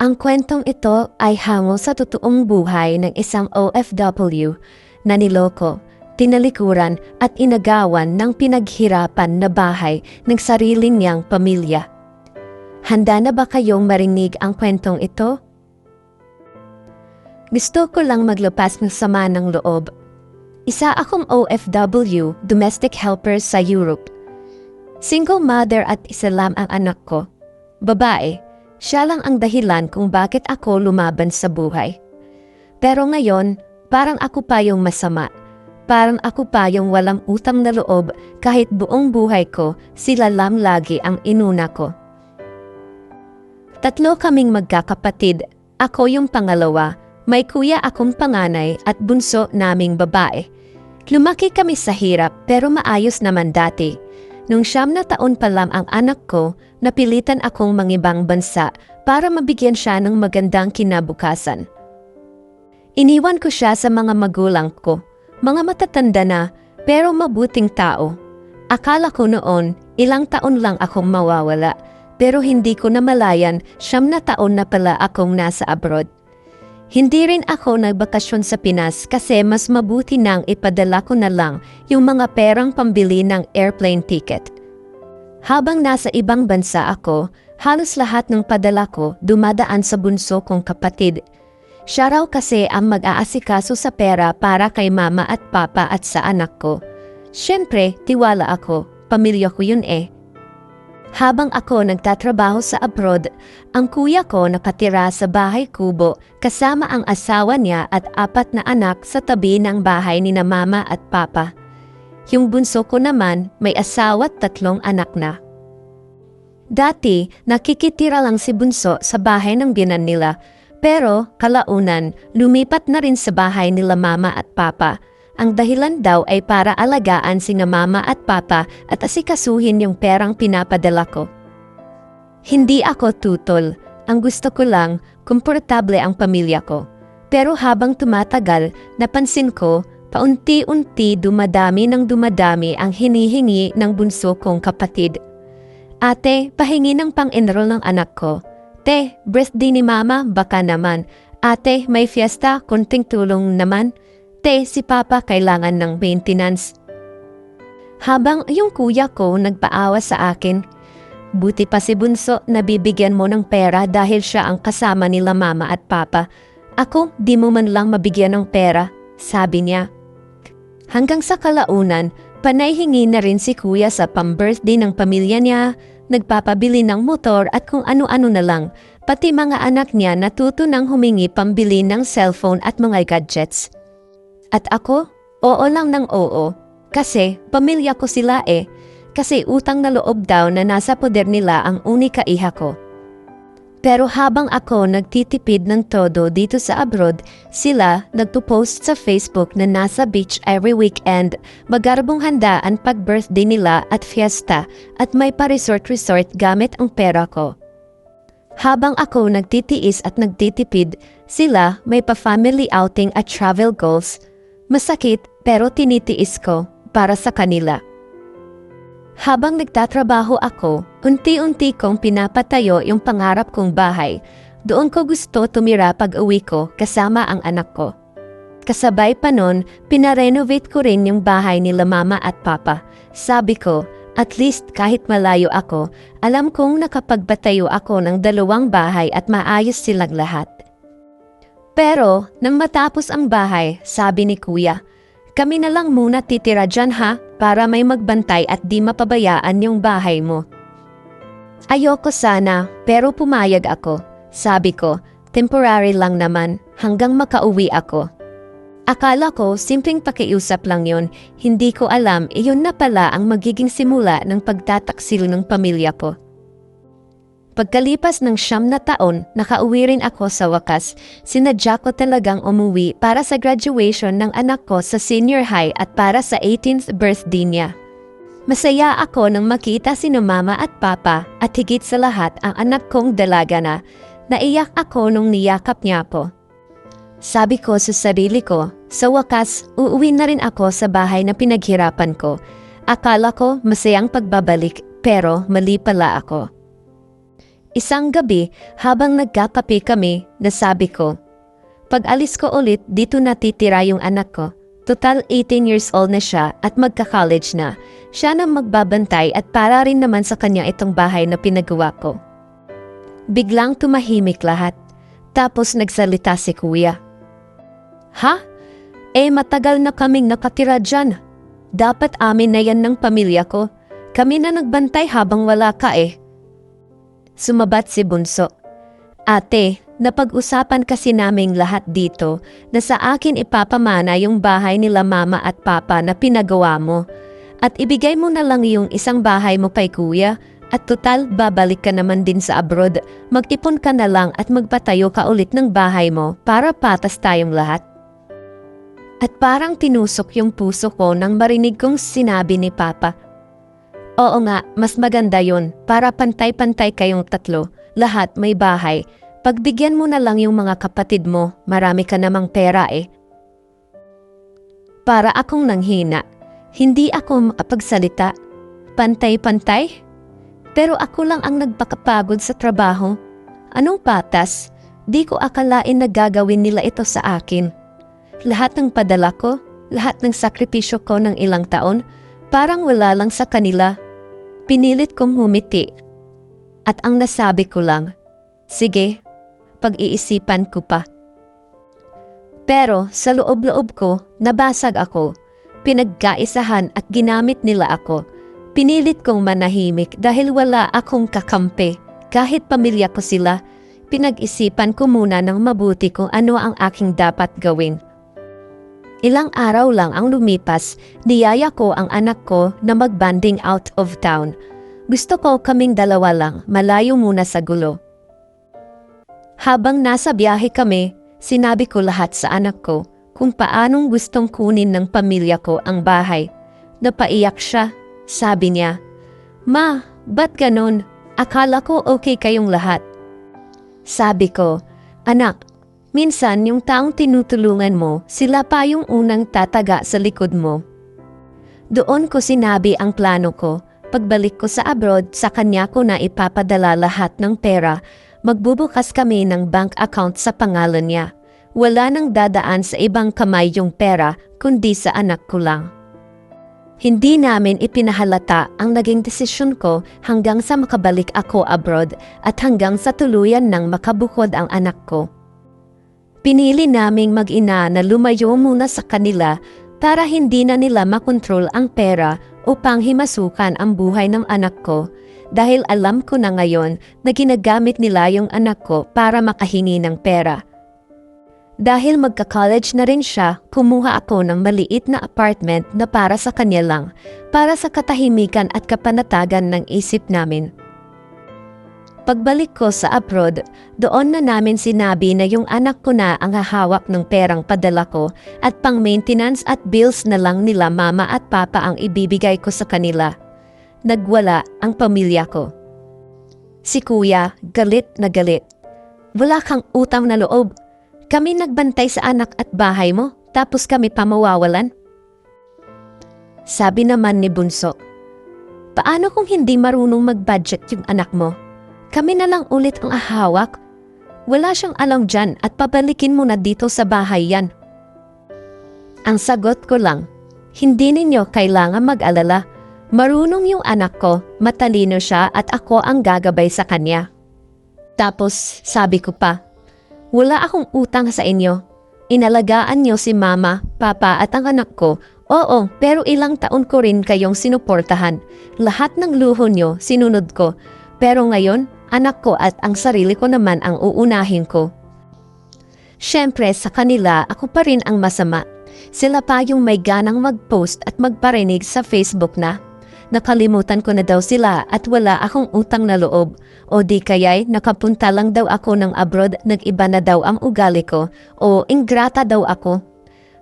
Ang kwentong ito ay hango sa totoong buhay ng isang OFW na niloko, tinalikuran at inagawan ng pinaghirapan na bahay ng sariling niyang pamilya. Handa na ba kayong marinig ang kwentong ito? Gusto ko lang maglupas ng sama ng loob. Isa akong OFW, domestic helper sa Europe. Single mother at isa lang ang anak ko. Babae, siya lang ang dahilan kung bakit ako lumaban sa buhay. Pero ngayon, parang ako pa yung masama. Parang ako pa yung walang utang na loob kahit buong buhay ko sila lang lagi ang inuna ko. Tatlo kaming magkakapatid. Ako yung pangalawa. May kuya akong panganay at bunso naming babae. Lumaki kami sa hirap pero maayos naman dati. Nung siyam na taon pa lang ang anak ko, napilitan akong mangibang bansa para mabigyan siya ng magandang kinabukasan. Iniwan ko siya sa mga magulang ko, mga matatanda na pero mabuting tao. Akala ko noon ilang taon lang akong mawawala pero hindi ko namalayan siyam na taon na pala akong nasa abroad. Hindi rin ako nagbakasyon sa Pinas kasi mas mabuti nang ipadala ko na lang yung mga perang pambili ng airplane ticket. Habang nasa ibang bansa ako, halos lahat ng padala ko dumadaan sa bunso kong kapatid. Siya raw kasi ang mag-aasikaso sa pera para kay mama at papa at sa anak ko. Siyempre, tiwala ako. Pamilya ko yun eh. Habang ako nagtatrabaho sa abroad, ang kuya ko nakatira sa bahay kubo kasama ang asawa niya at apat na anak sa tabi ng bahay ni na mama at papa. Yung bunso ko naman may asawa at tatlong anak na. Dati, nakikitira lang si bunso sa bahay ng binan nila, pero kalaunan, lumipat na rin sa bahay nila mama at papa. Ang dahilan daw ay para alagaan si na mama at papa at asikasuhin yung perang pinapadala ko. Hindi ako tutol. Ang gusto ko lang, komportable ang pamilya ko. Pero habang tumatagal, napansin ko, paunti-unti dumadami ng dumadami ang hinihingi ng bunso kong kapatid. Ate, pahingi ng pang-enroll ng anak ko. Te, birthday ni mama, baka naman. Ate, may fiesta, kunting tulong naman. Te, si Papa kailangan ng maintenance. Habang yung kuya ko nagpaawa sa akin, buti pa si Bunso na bibigyan mo ng pera dahil siya ang kasama nila mama at papa. Ako, di mo man lang mabigyan ng pera, sabi niya. Hanggang sa kalaunan, panay hingi na rin si kuya sa pang-birthday ng pamilya niya, nagpapabili ng motor at kung ano-ano na lang, pati mga anak niya natuto ng humingi pambili ng cellphone at mga gadgets. At ako, oo lang ng oo. Kasi pamilya ko sila eh. Kasi utang na loob daw na nasa poder nila ang unika iha ko. Pero habang ako nagtitipid ng todo dito sa abroad, sila nagpo-post sa Facebook na nasa beach every weekend, magarbong handaan pag birthday nila at fiesta at may pa-resort-resort gamit ang pera ko. Habang ako nagtitiis at nagtitipid, sila may pa-family outing at travel goals Masakit pero tinitiis ko para sa kanila. Habang nagtatrabaho ako, unti-unti kong pinapatayo yung pangarap kong bahay. Doon ko gusto tumira pag uwi ko kasama ang anak ko. Kasabay pa nun, pinarenovate ko rin yung bahay nila mama at papa. Sabi ko, at least kahit malayo ako, alam kong nakapagbatayo ako ng dalawang bahay at maayos silang lahat. Pero, nang matapos ang bahay, sabi ni kuya, kami na lang muna titira dyan ha, para may magbantay at di mapabayaan yung bahay mo. Ayoko sana, pero pumayag ako. Sabi ko, temporary lang naman, hanggang makauwi ako. Akala ko simpleng pakiusap lang yon, hindi ko alam iyon na pala ang magiging simula ng pagtataksil ng pamilya ko. Pagkalipas ng siyam na taon, nakauwi rin ako sa wakas. Sinadya ko talagang umuwi para sa graduation ng anak ko sa senior high at para sa 18th birthday niya. Masaya ako nang makita si mama at papa at higit sa lahat ang anak kong dalaga na. Naiyak ako nung niyakap niya po. Sabi ko sa sarili ko, sa wakas, uuwi na rin ako sa bahay na pinaghirapan ko. Akala ko masayang pagbabalik pero mali pala ako. Isang gabi, habang nagkakape kami, nasabi ko, Pag alis ko ulit, dito natitira yung anak ko. Total 18 years old na siya at magka-college na. Siya na magbabantay at para rin naman sa kanya itong bahay na pinagawa ko. Biglang tumahimik lahat. Tapos nagsalita si kuya. Ha? Eh matagal na kaming nakatira dyan. Dapat amin na yan ng pamilya ko. Kami na nagbantay habang wala ka eh. Sumabat si Bunso. Ate, napag-usapan kasi naming lahat dito na sa akin ipapamana yung bahay nila mama at papa na pinagawa mo. At ibigay mo na lang yung isang bahay mo kay kuya at total babalik ka naman din sa abroad. Magtipon ka na lang at magpatayo ka ulit ng bahay mo para patas tayong lahat. At parang tinusok yung puso ko nang marinig kong sinabi ni Papa. Oo nga, mas maganda yon para pantay-pantay kayong tatlo. Lahat may bahay. Pagbigyan mo na lang yung mga kapatid mo, marami ka namang pera eh. Para akong nanghina. Hindi ako makapagsalita. Pantay-pantay? Pero ako lang ang nagpakapagod sa trabaho. Anong patas? Di ko akalain na gagawin nila ito sa akin. Lahat ng padala ko, lahat ng sakripisyo ko ng ilang taon, parang wala lang sa kanila. Pinilit kong humiti. At ang nasabi ko lang, sige, pag-iisipan ko pa. Pero sa loob-loob ko, nabasag ako. Pinagkaisahan at ginamit nila ako. Pinilit kong manahimik dahil wala akong kakampi. Kahit pamilya ko sila, pinag-isipan ko muna ng mabuti kung ano ang aking dapat gawin. Ilang araw lang ang lumipas, niyaya ko ang anak ko na mag-banding out of town. Gusto ko kaming dalawa lang, malayo muna sa gulo. Habang nasa biyahe kami, sinabi ko lahat sa anak ko kung paanong gustong kunin ng pamilya ko ang bahay. Napaiyak siya, sabi niya, Ma, ba't ganon? Akala ko okay kayong lahat. Sabi ko, Anak, minsan yung taong tinutulungan mo, sila pa yung unang tataga sa likod mo. Doon ko sinabi ang plano ko. Pagbalik ko sa abroad, sa kanya ko na ipapadala lahat ng pera. Magbubukas kami ng bank account sa pangalan niya. Wala nang dadaan sa ibang kamay yung pera, kundi sa anak ko lang. Hindi namin ipinahalata ang naging desisyon ko hanggang sa makabalik ako abroad at hanggang sa tuluyan ng makabukod ang anak ko. Pinili naming mag-ina na lumayo muna sa kanila para hindi na nila makontrol ang pera upang himasukan ang buhay ng anak ko dahil alam ko na ngayon na ginagamit nila yung anak ko para makahingi ng pera. Dahil magka-college na rin siya, kumuha ako ng maliit na apartment na para sa kanya lang, para sa katahimikan at kapanatagan ng isip namin. Pagbalik ko sa abroad, doon na namin sinabi na yung anak ko na ang hahawak ng perang padala ko at pang maintenance at bills na lang nila mama at papa ang ibibigay ko sa kanila. Nagwala ang pamilya ko. Si kuya, galit na galit. Wala kang utang na loob. Kami nagbantay sa anak at bahay mo, tapos kami pa mawawalan. Sabi naman ni Bunso, Paano kung hindi marunong mag-budget yung anak mo? Kami na lang ulit ang ahawak. Wala siyang alam dyan at pabalikin mo na dito sa bahay yan. Ang sagot ko lang, hindi ninyo kailangan mag-alala. Marunong yung anak ko, matalino siya at ako ang gagabay sa kanya. Tapos sabi ko pa, wala akong utang sa inyo. Inalagaan niyo si mama, papa at ang anak ko. Oo, pero ilang taon ko rin kayong sinuportahan. Lahat ng luho niyo sinunod ko. Pero ngayon, anak ko at ang sarili ko naman ang uunahin ko. Siyempre sa kanila ako pa rin ang masama. Sila pa yung may ganang mag-post at magparinig sa Facebook na. Nakalimutan ko na daw sila at wala akong utang na loob. O di kaya'y nakapunta lang daw ako ng abroad, nag-iba na daw ang ugali ko. O ingrata daw ako.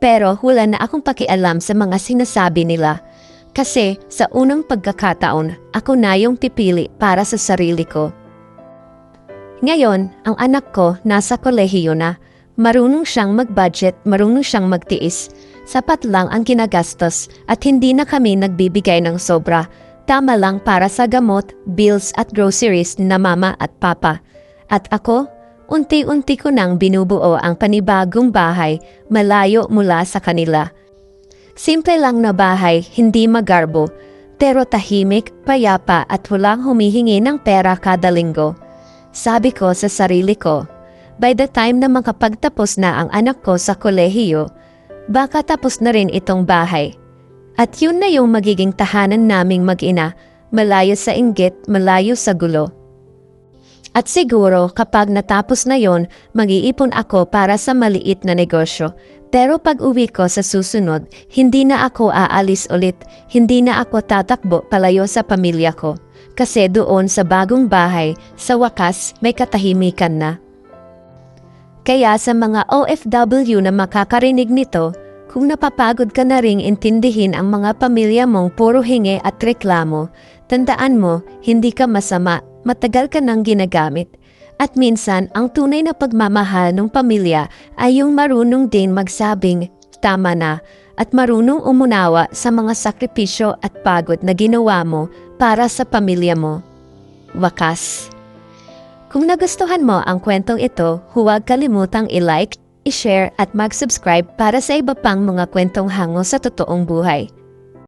Pero wala na akong pakialam sa mga sinasabi nila. Kasi sa unang pagkakataon, ako na yung pipili para sa sarili ko. Ngayon, ang anak ko nasa kolehiyo na. Marunong siyang mag-budget, marunong siyang magtiis. Sapat lang ang kinagastos at hindi na kami nagbibigay ng sobra. Tama lang para sa gamot, bills at groceries na mama at papa. At ako, unti-unti ko nang binubuo ang panibagong bahay malayo mula sa kanila. Simple lang na bahay, hindi magarbo, pero tahimik, payapa at walang humihingi ng pera kada linggo. Sabi ko sa sarili ko, by the time na makapagtapos na ang anak ko sa kolehiyo, baka tapos na rin itong bahay. At yun na yung magiging tahanan naming mag-ina, malayo sa inggit, malayo sa gulo. At siguro kapag natapos na yon, mag-iipon ako para sa maliit na negosyo. Pero pag uwi ko sa susunod, hindi na ako aalis ulit, hindi na ako tatakbo palayo sa pamilya ko. Kasi doon sa bagong bahay, sa wakas may katahimikan na. Kaya sa mga OFW na makakarinig nito, kung napapagod ka na ring intindihin ang mga pamilya mong puro hingi at reklamo, tandaan mo, hindi ka masama, matagal ka nang ginagamit. At minsan, ang tunay na pagmamahal ng pamilya ay yung marunong din magsabing, tama na, at marunong umunawa sa mga sakripisyo at pagod na ginawa mo para sa pamilya mo. Wakas. Kung nagustuhan mo ang kwentong ito, huwag kalimutang i-like, i-share at mag-subscribe para sa iba pang mga kwentong hango sa totoong buhay.